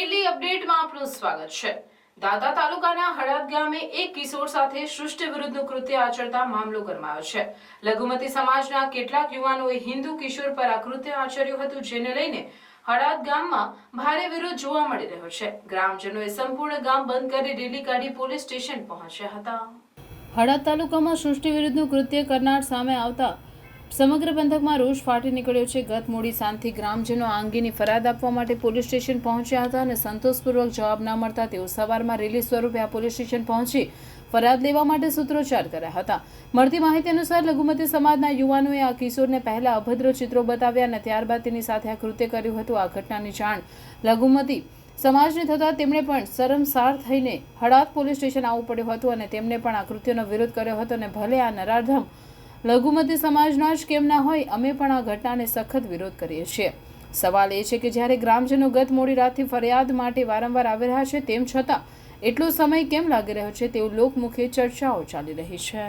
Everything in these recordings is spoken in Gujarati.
ડેઈલી અપડેટમાં આપનું સ્વાગત છે. દાદા તાલુકાના હળદ ગામે એક કિશોર સાથે સૃષ્ટિ વિરુદ્ધનું કૃત્ય આચરતા મામલો ગરમાયો છે. લઘુમતી સમાજના કેટલાક યુવાનોએ હિન્દુ કિશોર પર આ કૃત્ય આચર્યું હતું, જેને લઈને હળદ ગામમાં ભારે વિરોધ જોવા મળી રહ્યો છે. ગ્રામજનોએ સંપૂર્ણ ગામ બંધ કરી રેલી કાઢી પોલીસ સ્ટેશન પહોંચ્યા હતા. હળદ તાલુકામાં સૃષ્ટિ વિરુદ્ધનું કૃત્ય કરનાર સામે આવતા સમગ્ર પંથકમાં રોષ ફાટી નીકળ્યો છે. ગત મોડી સાંજથી ગ્રામજનો આ અંગેની ફરિયાદ આપવા માટે પોલીસ સ્ટેશન પહોંચ્યા હતા અને સંતોષપૂર્વક જવાબ ના મળતા તેઓ સવારમાં રેલી સ્વરૂપે આ પોલીસ સ્ટેશન પહોંચી ફરિયાદ લેવા માટે સૂત્રોચ્ચાર કર્યા હતા. મળતી માહિતી અનુસાર લઘુમતી સમાજના યુવાનોએ આ કિશોરને પહેલા અભદ્ર ચિત્રો બતાવ્યા અને ત્યારબાદ તેની સાથે આ કૃત્ય કર્યું હતું. આ ઘટનાની જાણ લઘુમતી સમાજને થતાં તેમણે પણ શરમસાર થઈને હળાદ પોલીસ સ્ટેશન આવવું પડ્યું હતું અને તેમણે પણ આ કૃત્યનો વિરોધ કર્યો હતો અને ભલે આ નરાધમ લઘુમતી સમાજના જ કેમ ના હોય, અમે પણ આ ઘટનાને સખત વિરોધ કરીએ છીએ. સવાલ એ છે કે જ્યારે ગ્રામજનો ગત મોડી રાતથી ફરિયાદ માટે વારંવાર આવી રહ્યા છે, તેમ છતાં એટલો સમય કેમ લાગી રહ્યો છે તેવું લોકમુખે ચર્ચાઓ ચાલી રહી છે.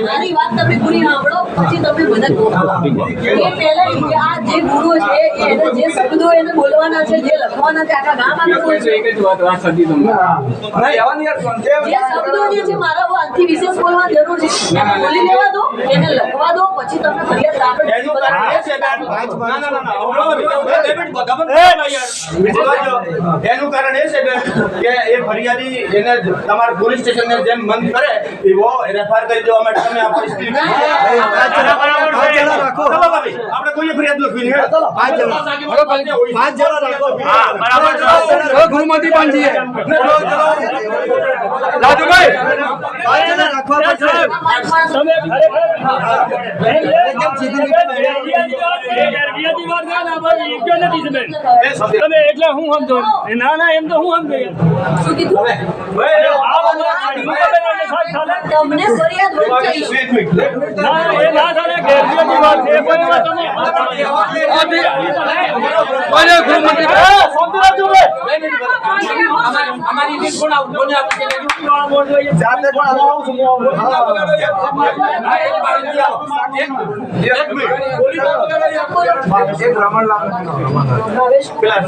મારી સાંભળો પછી તમે બધા એ પહેલા આ જે ગુરુ છે એને જે શબ્દો એને બોલવાના છે જે લખવાના છે આખા ગામ જે શબ્દો જે મારા વાતથી વિશેષ બોલવાની જરૂર છે. બોલી લેવા દો એને લખવા દો પછી તમને ફરિયાદ આપણે એનું કારણ એ છે, બેન. ના, ના, ના, ના, હમણાં બે મિનિટ, બધા બંધ કરો યાર. એનું કારણ એ છે બેન કે એ ફરિયાદી એને તમારા પોલીસ સ્ટેશનને જેમ મન કરે એવો રેફર કરી દેવા માટે તમે આપણે કોઈ ફરિયાદ લખવી નહીં ચલો. પાંચ જણા. પાંચ જણા રાખો. હા બરાબર. ગુરુમતી પાનજી રાજુભાઈ. તમે તમે એટલે હું સમજો ના ના એમ તો હું સમજો શું કીધું ના એ ના ચાલે ગેરરીતિ વાત છે કોઈ વાત કોને ગુરુમતી જાતે પણ આવું? છું? એક મિનિટ એક ભાવેશ પેલા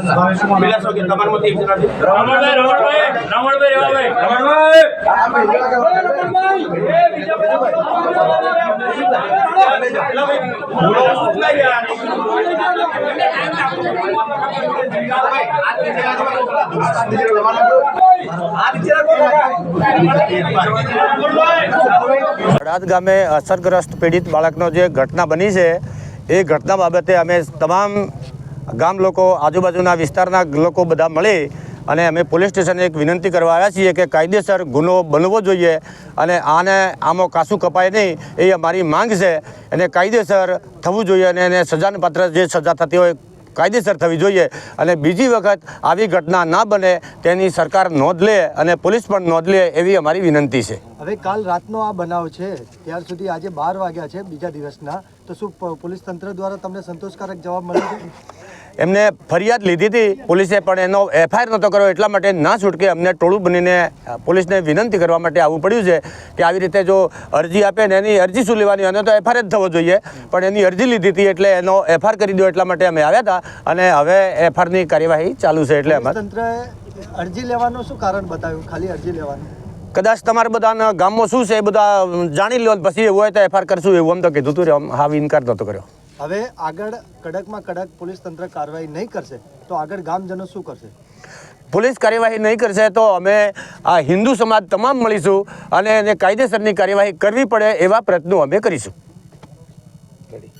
પેલા શું કે તમારામાંથી એક જણા છે? રમણભાઈ! હળાદ ગામે અસરગ્રસ્ત પીડિત બાળકનો જે ઘટના બની છે, એ ઘટના બાબતે અમે તમામ ગામ લોકો, આજુબાજુના વિસ્તારના લોકો બધા મળી અને અમે પોલીસ સ્ટેશને એક વિનંતી કરવા આવ્યા છીએ કે કાયદેસર ગુનો બનવો જોઈએ અને આને આમાં કાસું કપાય નહીં, એ અમારી માંગ છે. અને કાયદેસર થવું જોઈએ અને એને સજાને પાત્ર જે સજા થતી હોય કાયદેસર થવી જોઈએ અને બીજી વખત આવી ઘટના ના બને તેની સરકાર નોંધ લે અને પોલીસ પણ નોંધ લે એવી અમારી વિનંતી છે. હવે કાલ રાતનો આ બનાવ છે. ત્યાર સુધી આજે બાર વાગ્યા છે બીજા દિવસના. તો શું પોલીસ તંત્ર દ્વારા તમને સંતોષકારક જવાબ મળ્યો છે? એમને ફરિયાદ લીધી હતી પોલીસે પણ એનો એફઆઈઆર નહોતો કર્યો એટલા માટે ના છૂટકે અમને ટોળું બનીને પોલીસને વિનંતી કરવા માટે આવવું પડ્યું છે કે આવી રીતે જો અરજી આપે ને એની અરજી શું લેવાની અને તો એફઆઈઆર જ થવો જોઈએ. પણ એની અરજી લીધી હતી એટલે એનો એફઆઈઆર કરી દો એટલા માટે અમે આવ્યા હતા અને હવે એફઆઈઆરની કાર્યવાહી ચાલુ છે એટલે અમારે તંત્રએ અરજી લેવાનું શું કારણ બતાવ્યું? ખાલી અરજી લેવાનું? કદાચ તમારે બધાના ગામમાં શું છે એ બધા જાણી લો પછી હોય તો એફઆર કરશું એવું આમ તો કીધું હતું રે, આમ હા ઇનકાર નહોતો કર્યો. હવે આગળ કડકમાં કડક પોલીસ તંત્ર કાર્યવાહી નહીં કરશે તો આગળ ગામજનો શું કરશે? પોલીસ કાર્યવાહી નહીં કરશે તો અમે આ હિન્દુ સમાજ તમામ મળીશું અને એને કાયદેસરની કાર્યવાહી કરવી પડે એવા પ્રયત્નો અમે કરીશું.